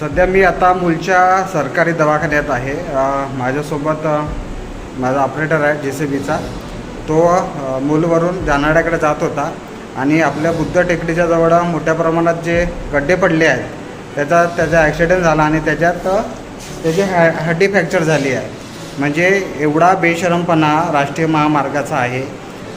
सध्या मी आता मुलच्या सरकारी दवाखान्यात आहे. माझ्यासोबत माझा ऑपरेटर आहे जे सी बीचा तो मूलवरून जानाड्याकडे जात होता आणि आपल्या बुद्ध टेकडीच्या जवळ मोठ्या प्रमाणात जे गड्डे पडले आहेत त्याचा त्याचा ॲक्सिडेंट झाला आणि त्याच्यात त्याची हॅ हड्डी फ्रॅक्चर झाली आहे. म्हणजे एवढा बेशरमपणा राष्ट्रीय महामार्गाचा आहे.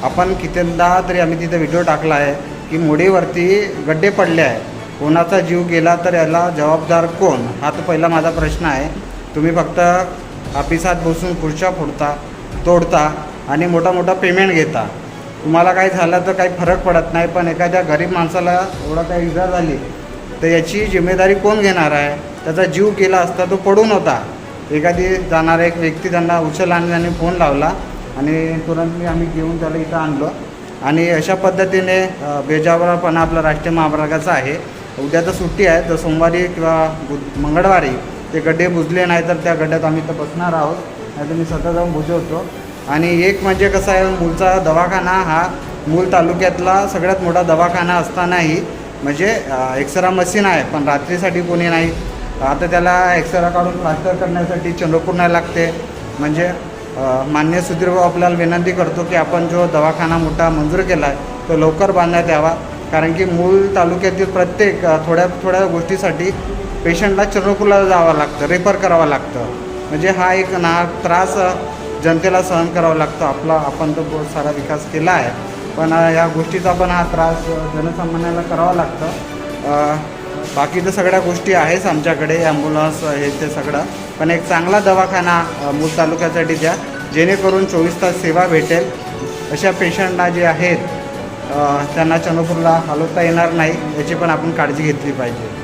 आपण कितींदा तरी आम्ही तिथे व्हिडिओ टाकला आहे की मुडीवरती गड्डे पडले आहे कोणाचा जीव गेला तर याला जबाबदार कोण? हा तर पहिला माझा प्रश्न आहे. तुम्ही फक्त ऑफिसात बसून खुर्च्या फोडता तोडता आणि मोठा मोठा पेमेंट घेता. तुम्हाला काही झालं तर काही फरक पडत नाही पण एखाद्या गरीब माणसाला एवढा काही इजा झाली तर याची जिम्मेदारी कोण घेणार आहे? त्याचा जीव गेला असता तो पडून होता. एखादी जाणारा एक व्यक्ती त्यांना उचलला आणि त्यांनी फोन लावला आणि तुरंत मी आम्ही घेऊन त्याला इथं आणलो. आणि अशा पद्धतीने अ, बेजावरपणा आपला राष्ट्रीय महामार्गाचा आहे. उद्या तर सुट्टी आहे तर सोमवारी किंवा मंगळवारी ते गड्डे बुजले नाही तर त्या गड्ड्यात आम्ही तर बसणार आहोत. नाही तर मी स्वतः जाऊन बुजवतो. आणि एक म्हणजे कसं आहे मूलचा दवाखाना हा मूल तालुक्यातला सगळ्यात मोठा दवाखाना असतानाही म्हणजे एक्सरा मशीन आहे पण रात्रीसाठी कोणी नाही. आता त्याला एक्सरा काढून प्लास्टर करण्यासाठी चंद्रपूरला नाही लागते. म्हणजे मान्य सुधीरभाऊ आपल्याला विनंती करतो की आपण जो दवाखाना मोठा मंजूर केला आहे तो लवकर बांधण्यात यावा. कारण की मूळ तालुक्यातील प्रत्येक थोड्या थोड्या गोष्टीसाठी पेशंटला चंद्रपूरला जावं लागतं रेफर करावं लागतं. म्हणजे हा एक ना त्रास जनतेला सहन करावा लागतो. आपला आपण तर बहुत सारा विकास केला आहे. पण या गोष्टीचा पण हा त्रास जनसामान्याला करावा लागतं. बाकी तर सगळ्या गोष्टी आहेच आमच्याकडे ॲम्ब्युलन्स हे ते सगळं. पण एक चांगला दवाखाना मूळ तालुक्यासाठी द्या. जेणेकरून चोवीस तास सेवा भेटेल. अशा पेशंटला जे आहेत त्यांना चंद्रपूरला हलवता येणार नाही याची पण आपण काळजी घेतली पाहिजे.